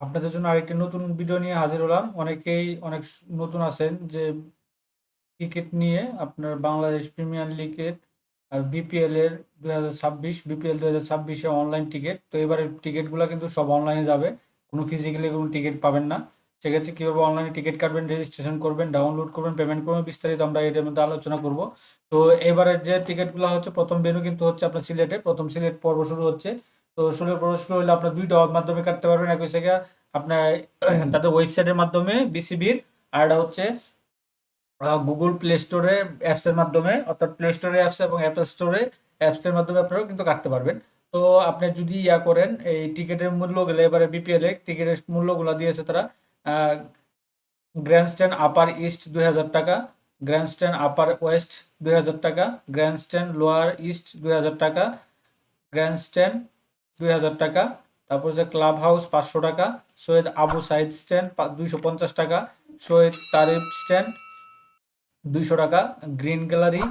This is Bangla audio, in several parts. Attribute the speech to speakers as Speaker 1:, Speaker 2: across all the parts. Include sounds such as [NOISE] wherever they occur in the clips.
Speaker 1: আপনাদের জন্য আরেকটি নতুন ভিডিও নিয়ে হাজির হলাম। অনেকেই অনেক নতুন আছেন যে ক্রিকেট নিয়ে আপনার বাংলাদেশ প্রিমিয়ার লিগের বিপিএল এর দুই হাজার ছাব্বিশ বিপিএল দুই হাজার ছাব্বিশে অনলাইন টিকিট তো এবারে টিকিটগুলো কিন্তু সব অনলাইনে যাবে। কোনো ফিজিক্যালি কোনো টিকিট পাবেন না। সেক্ষেত্রে কীভাবে অনলাইনে টিকিট কাটবেন রেজিস্ট্রেশন করবেন ডাউনলোড করবেন পেমেন্ট করবেন, বিস্তারিত আমরা এটার মধ্যে আলোচনা করব। তো এবারের যে টিকিটগুলো হচ্ছে, প্রথম ভেন্যু কিন্তু হচ্ছে আপনার সিলেটে। প্রথম সিলেট পর্ব শুরু হচ্ছে। তো সিলেট পর্ব শুরু হলে আপনার দুইটা মাধ্যমে কাটতে পারবেন। একই জায়গায় আপনার [CLEARS THROAT] তাদের ওয়েবসাইটের মাধ্যমে বিসিবির আর হচ্ছে গুগল প্লে স্টোরে অ্যাপসের মাধ্যমে। অর্থাৎ প্লে স্টোরে অ্যাপস এবং অ্যাপল স্টোরে অ্যাপসের মাধ্যমে আপনারাও কিন্তু কাটতে পারবেন। তো আপনি যদি ইয়া করেন, এই টিকিটের মূল্য গেলে, এবারে বিপিএল এ টিকিটের মূল্যগুলো দিয়েছে তারা গ্র্যান্ড স্ট্যান্ড আপার ইস্ট দুই হাজার টাকা গ্র্যান্ড স্ট্যান্ড আপার ওয়েস্ট দুই হাজার টাকা গ্র্যান্ড স্ট্যান্ড লোয়ার ইস্ট দুই হাজার টাকা গ্র্যান্ড স্ট্যান্ড দুই হাজার টাকা, তারপর যে ক্লাব হাউস পাঁচশো টাকা, সৈয়দ আবু সাইদ স্ট্যান্ড দুইশো পঞ্চাশ টাকা, সৈয়দ তারিফ স্ট্যান্ড দুইশো টাকা, গ্রিন গ্যালারি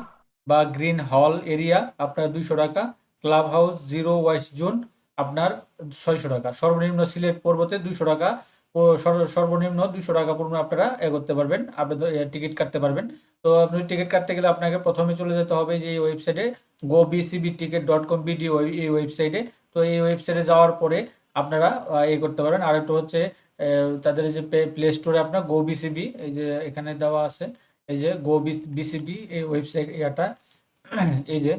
Speaker 1: বা গ্রিন হল এরিয়া আপনার দুইশো টাকা club house zero wise zone আপনার ছয়শো টাকা। সর্বনিম্ন সিলেট পর্বতে দুইশো টাকা সর্বনিম্ন দুইশো টাকা পর্যন্ত আপনারা এ করতে পারবেন আবেদন টিকিট কাটতে পারবেন। তো আপনি টিকিট কাটতে গেলে আপনাকে প্রথমে চলে যেতে হবে যে এই ওয়েবসাইটে go BCB ticket dot com BD এই ওয়েবসাইটে। তো এই ওয়েবসাইটে যাওয়ার পরে আপনারা এ করতে পারেন। আর একটা হচ্ছে তাদের যে প্লে স্টোরে আপনার গো বিসিবি এই যে এখানে দেওয়া আছে, এই যে গো বিসিবি এই ওয়েবসাইট এটা এই যে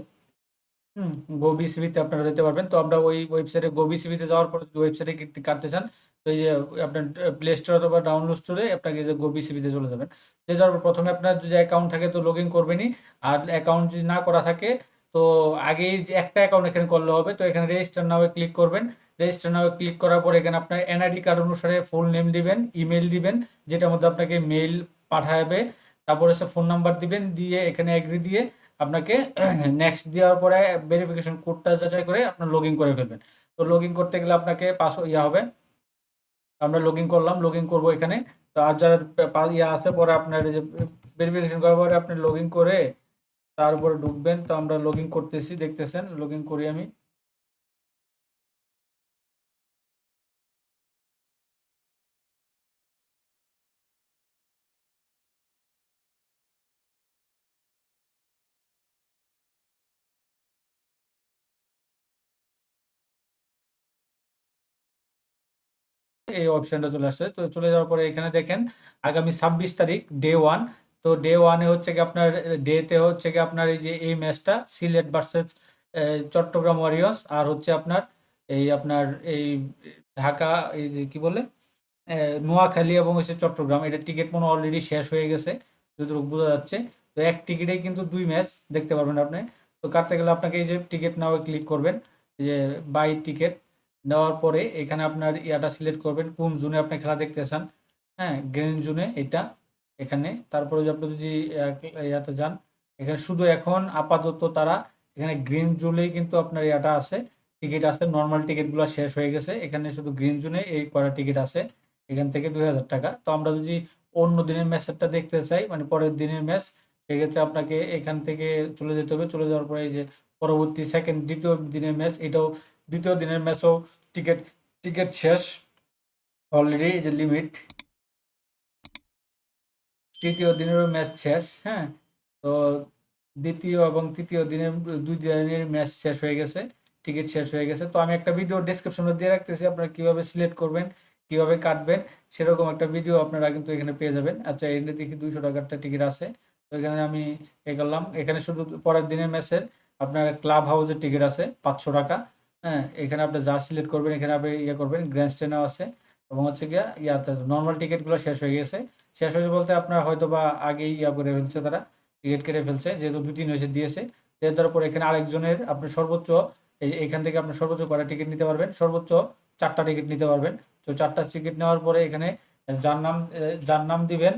Speaker 1: গো বিসিবিতে আপনারা যেতে পারবেন। তো আমরা ওই ওয়েবসাইটে গো বিসিবিতে যাওয়ার পর ওয়েবসাইটে কাটতে চান, তো এই যে আপনার প্লে স্টোর অথবা ডাউনলোড স্টোরে আপনাকে যে গো বিসিবিতে চলে যাবেন। যে যাওয়ার পর প্রথমে আপনার যদি অ্যাকাউন্ট থাকে তো লগ ইন করবেনই। আর অ্যাকাউন্ট যদি না করা থাকে তো আগেই একটা অ্যাকাউন্ট এখানে করলে হবে, তো এখানে রেজিস্টার নামে ক্লিক করবেন। রেজিস্টার নামে ক্লিক করার পর এখানে আপনার এনআইডি কার্ড অনুসারে ফুল নেম দিবেন ইমেল দিবেন, যেটার মধ্যে আপনাকে মেইল পাঠাবে। তারপরে সে ফোন নাম্বার দিবেন, দিয়ে এখানে এগ্রি দিয়ে আপনাকে [CLEARS THROAT] নেক্সট দেওয়ার পরে ভেরিফিকেশন কোডটা যাচাই করে আপনার লগ করে ফেলবেন। তো লগ করতে গেলে আপনাকে পাস ইয়া হবে। আমরা লগ করলাম লগ করব এখানে। তো আর যারা ইয়া আছে, পরে আপনার যে ভেরিফিকেশন করার পরে আপনি লগ করে তার উপরে ঢুকবেন। তো আমরা লগ করতেছি, দেখতেছেন? লগ করি আমি। এই অপশনটা চলে আসছে। তো চলে যাওয়ার পরে এখানে দেখেন, আগামী ছাব্বিশ তারিখ ডে ওয়ান তো ডে ওয়ানে হচ্ছে কি আপনার ডেতে হচ্ছে কি আপনার এই যে এই ম্যাচটা, সিলেট ভার্সেস চট্টগ্রাম ওয়ারিয়র্স আর হচ্ছে আপনার এই আপনার এই ঢাকা, এই কি বলে নোয়াখালী এবং হচ্ছে চট্টগ্রাম। এটা টিকিট মনে অলরেডি শেষ হয়ে গেছে, যতটুকু বোঝা যাচ্ছে। তো এক টিকিটে কিন্তু দুই ম্যাচ দেখতে পারবেন আপনি। তো কাটতে গেলে আপনাকে এই যে টিকিট নাও ক্লিক করবেন, যে বাই টিকিট দেওয়ার পরে এখানে আপনার ইয়াটা সিলেক্ট করবেন। কোন জোনে আপনি খেলা দেখতে চান? হ্যাঁ গ্রিন জোনে এটা। এখানে। তারপরে আপনি যদি ইয়াতে যান, এখানে শুধু এখন আপাতত তারা, এখানে গ্রিন জোনেই কিন্তু আপনার ইয়াটা আছে, টিকিট আছে নর্মাল টিকিটগুলো শেষ হয়ে গেছে, এখানে শুধু গ্রিন জোনে এই কয়টা টিকিট আছে, এখান থেকে দুই হাজার টাকা। তো আমরা যদি অন্য দিনের ম্যাচটা দেখতে চাই মানে পরের দিনের ম্যাচ, সেক্ষেত্রে আপনাকে এখান থেকে চলে যেতে হবে। চলে যাওয়ার পরে এই যে পরবর্তী সেকেন্ড দ্বিতীয় দিনের ম্যাচ, এটাও দ্বিতীয় দিনের ম্যাচও টিকিট টিকিট শেষ। অলরেডি যে লিমিট তৃতীয় দিনেরও ম্যাচ শেষ হ্যাঁ? তো দ্বিতীয় এবং তৃতীয় দিনের, দুই দিনের ম্যাচ শেষ হয়ে গেছে, টিকিট শেষ হয়ে গেছে। তো আমি একটা ভিডিও ডিসক্রিপশনে দিয়ে রাখতেছি, আপনারা কীভাবে সিলেক্ট করবেন, কীভাবে কাটবেন, সেরকম একটা ভিডিও আপনারা কিন্তু এখানে পেয়ে যাবেন। আচ্ছা এখানে দেখি, দুইশো টাকার একটা টিকিট আছে। তো এখানে আমি এ করলাম, এখানে শুধু পরের দিনের ম্যাচের আপনার ক্লাব হাউসের টিকিট আছে, পাঁচশো টাকা হ্যাঁ? এখানে আপনি যা সিলেক্ট করবেন, এখানে আপনি ইয়ে করবেন গ্র্যান্ড স্ট্যান্ডও আছে। এবং হচ্ছে গিয়া ইয়াতে নর্মাল টিকিটগুলো শেষ হয়ে গেছে। শেষ হয়েছে বলতে আপনার হয়তো বা আগেই ইয়া করে ফেলছে তারা টিকিট কেটে ফেলছে, যেহেতু দুই, তিন হয়েছে দিয়েছে। দিয়ে দেওয়ার পর এখানে আরেকজনের আপনি সর্বোচ্চ এখান থেকে আপনি সর্বোচ্চ কটা টিকিট নিতে পারবেন? সর্বোচ্চ চারটা টিকিট নিতে পারবেন। তো চারটা টিকিট নেওয়ার পরে এখানে যার নাম যার নাম দিবেন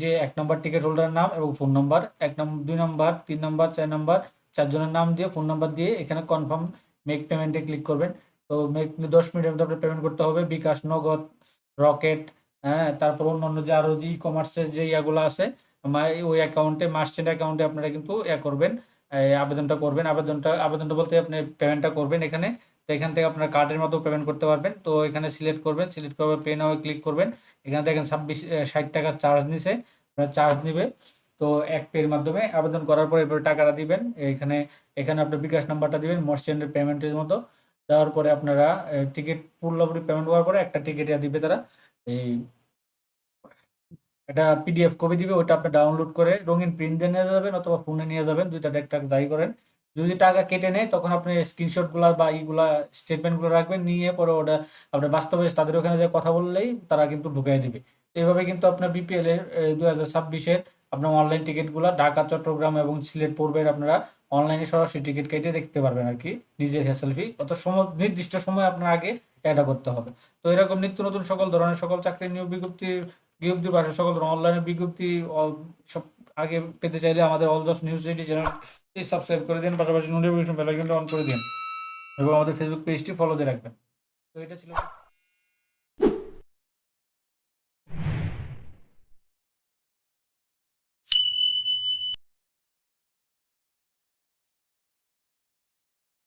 Speaker 1: যে এক নম্বর টিকিট হোল্ডারের নাম এবং ফোন নাম্বার এক নম্বর দুই নম্বর তিন নম্বর চার নম্বর চারজনের নাম দিয়ে ফোন নাম্বার দিয়ে এখানে কনফার্ম মেক পেমেন্টে ক্লিক করবেন। তো দশ মিনিটের মধ্যে আপনার পেমেন্ট করতে হবে, বিকাশ, নগদ, রকেট হ্যাঁ তারপর অন্যান্য যে আরও যে ই কমার্সের যে ইয়াগুলো আছে ওই অ্যাকাউন্টে মার্চেন্ট অ্যাকাউন্টে আপনারা কিন্তু ইয়া করবেন আবেদনটা করবেন। আবেদনটা আবেদনটা বলতে আপনি পেমেন্টটা করবেন এখানে। তো এখান থেকে আপনার কার্ডের মতো পেমেন্ট করতে পারবেন। তো এখানে সিলেক্ট করবেন সিলেক্ট করবে পে নাও ক্লিক করবেন। এখান থেকে ছাব্বিশ ষাট টাকা চার্জ নিছে চার্জ নিবে। তো এক পের মাধ্যমে আবেদন করার পর এরপরে টাকাটা দিবেন। এখানে এখানে আপনার বিকাশ নাম্বারটা দিবেন মার্চেন্টের পেমেন্টের মতো। দেওয়ার পরে আপনারা টিকিট পুরোপুরি পেমেন্ট করার পরে একটা টিকিট দিবে তারা। এই একটা পিডিএফ কপি দিবে ওটা আপনি ডাউনলোড করে রঙিন প্রিন্ট দিয়ে নিয়ে যাবেন অথবা ফোনে নিয়ে যাবেন, দুইটা একটা যাই করেন। যদি টাকা কেটে নেয়, তখন আপনি স্ক্রিনশটগুলা বা ইগুলা স্টেটমেন্টগুলো রাখবেন, নিয়ে পরে ওটা আপনার বাস্তবে তাদের ওখানে যে কথা বললেই তারা কিন্তু ঢুকাই দিবে। এইভাবে কিন্তু আপনার বিপিএল এর দুই হাজার ছাব্বিশের আপনার অনলাইন টিকিটগুলা ঢাকা, চট্টগ্রাম এবং সিলেট পূর্বের আপনারা অনলাইনে সরাসরি টিকিট কেটে দেখতে পারবেন আর কি, নিজের হ্যাসেল ফি অত সময়, নির্দিষ্ট সময় আপনার আগে এটা করতে হবে। তো এরকম নিত্য নতুন সকল ধরনের, সকল চাকরি নিয়োগ বিজ্ঞপ্তি বিজ্ঞপ্তি বা সকল ধরনের অনলাইনে বিজ্ঞপ্তি সব আগে পেতে চাইলে আমাদের all jobs news eighty channel subscribe করে দিন, পাশাপাশি নোটিফিকেশন বেল আইকনটা অন করে দিন এবং আমাদের ফেসবুক পেজটি ফলো দিয়ে রাখবেন। তো এটা ছিল